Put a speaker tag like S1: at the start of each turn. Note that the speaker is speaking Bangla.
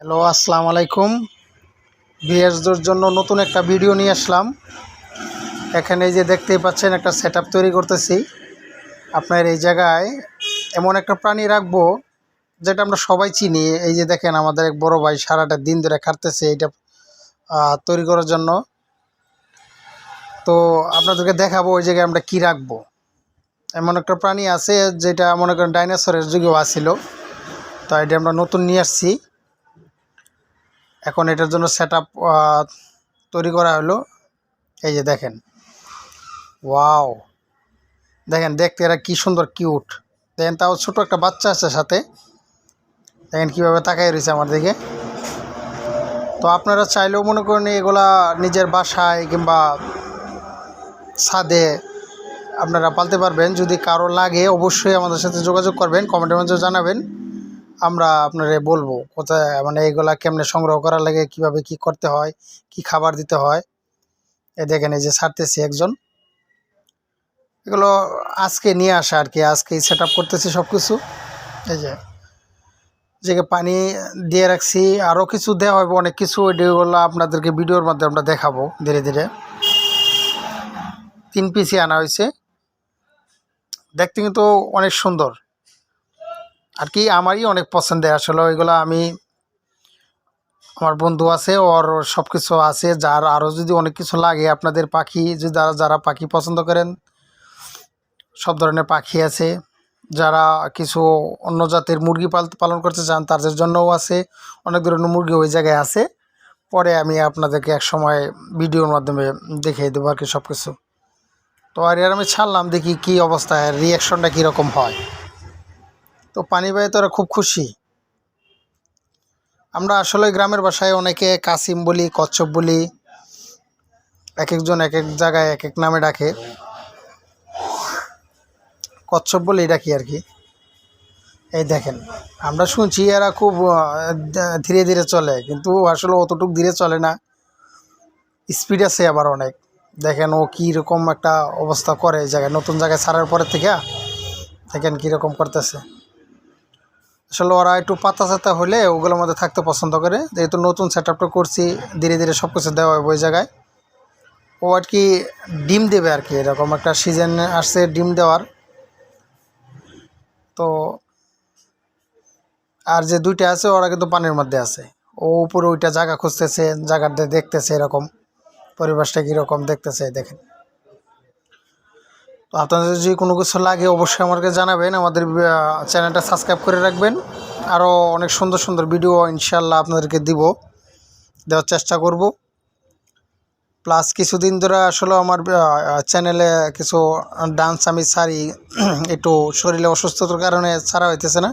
S1: হ্যালো, আসসালামু আলাইকুম। ভিএসদের জন্য নতুন একটা ভিডিও নিয়ে আসলাম। এখানে এই যে দেখতেই পাচ্ছেন একটা সেট তৈরি করতেছি। আপনার এই জায়গায় এমন একটা প্রাণী রাখব, যেটা আমরা সবাই চিনি। এই যে দেখেন, আমাদের এক বড় ভাই সারাটা দিন ধরে খাটতেছে এটা তৈরি করার জন্য। তো আপনাদেরকে দেখাবো ওই জায়গায় আমরা কি রাখব। এমন একটা প্রাণী আছে, যেটা মনে করেন ডাইনোসরের যুগেও আসছিল তো এটা আমরা নতুন নিয়ে আসছি। এখন এটার জন্য সেট তৈরি করা হলো। এই যে দেখেন। ওয়াও দেখেন, দেখতে এরা কি সুন্দর কিউট দেখেন, তাও ছোট একটা বাচ্চা আছে সাথে। দেখেন কীভাবে তাকাই রয়েছে আমার দিকে। তো আপনারা চাইলেও মনে করেন এগুলা নিজের বাসায় কিংবা ছাদে আপনারা পালতে পারবেন। যদি কারও লাগে, অবশ্যই আমাদের সাথে যোগাযোগ করবেন কমেন্টের মাঝে জানাবেন। আমরা আপনারে বলব কোথায় মানে এইগুলা কেমনে সংগ্রহ করা লাগে, কীভাবে কি করতে হয়, কি খাবার দিতে হয়। এ দেখেন, এই যে ছাড়তেছি একজন। এগুলো আজকে নিয়ে আসা আর কি আজকে সেট করতেছি সব কিছু এই যে যে পানি দিয়ে রাখছি আরও কিছু দেওয়া হবে, অনেক কিছু, এগুলো আপনাদেরকে ভিডিওর মাধ্যমে আমরা দেখাবো ধীরে ধীরে। তিন পিসি আনা হয়েছে। দেখতে কিন্তু অনেক সুন্দর। আর কি আমারই অনেক পছন্দের। আসলে ওইগুলো আমি আমার বন্ধু আছে, ওর সব কিছু আছে, যার আরও যদি অনেক কিছু লাগে, আপনাদের পাখি যদি যারা যারা পাখি পছন্দ করেন, সব ধরনের পাখি আছে। যারা কিছু অন্য জাতের মুরগি পাল, পালন করতে চান, তাদের জন্যও আছে। অনেক ধরনের মুরগি ওই জায়গায় আছে। পরে আমি আপনাদেরকে এক সময় ভিডিওর মাধ্যমে দেখিয়ে দেবো আর কি সব কিছু তো আর আমি ছাড়লাম, দেখি কী অবস্থা রিয়াকশনটা কীরকম হয়। তো পানি ওরা খুব খুশি। আমরা আসলে গ্রামের বাসায় অনেকে কাসিম বলি, কচ্ছপ বলি এক একজন এক এক জায়গায় এক এক নামে ডাকে। কচ্ছপ বলেই ডাকি আর কি। এই দেখেন, আমরা শুনছি এরা খুব ধীরে ধীরে চলে, কিন্তু আসলে অতটুক ধীরে চলে না। স্পিড আছে আবার অনেক। দেখেন ও কীরকম একটা অবস্থা করে এই জায়গায়। নতুন জায়গায় ছাড়ার পরে থেকে, দেখেন কীরকম করতেছে। আসলে ওরা একটু পাতা চাতা হলে ওগুলোর মধ্যে থাকতে পছন্দ করে। যেহেতু নতুন সেট আপটা করছি, ধীরে ধীরে সব কিছু দেওয়া হবে ওই জায়গায়। ও আর কি ডিম দেবে আর কি, এরকম একটা সিজন আসছে ডিম দেওয়ার। তো আর যে দুইটা আছে, ওরা কিন্তু পানির মধ্যে আছে। ও উপরে ওইটা জায়গা খুঁজতেছে, জায়গাটা দেখতেছে এরকম। পরিবেশটা কীরকম দেখতেছে, দেখেন। তো আপনাদের যদি কোনো কিছু লাগে, অবশ্যই আমাকে জানাবেন। আমাদের চ্যানেলটা সাবস্ক্রাইব করে রাখবেন। আরও অনেক সুন্দর সুন্দর ভিডিও ইনশাল্লাহ আপনাদেরকে দিব, দেওয়ার চেষ্টা করব। প্লাস কিছুদিন ধরে আসলে আমার চ্যানেলে কিছু ডান্স আমি সারি একটু শরীরে অসুস্থতার কারণে ছাড়া হইতেছে না।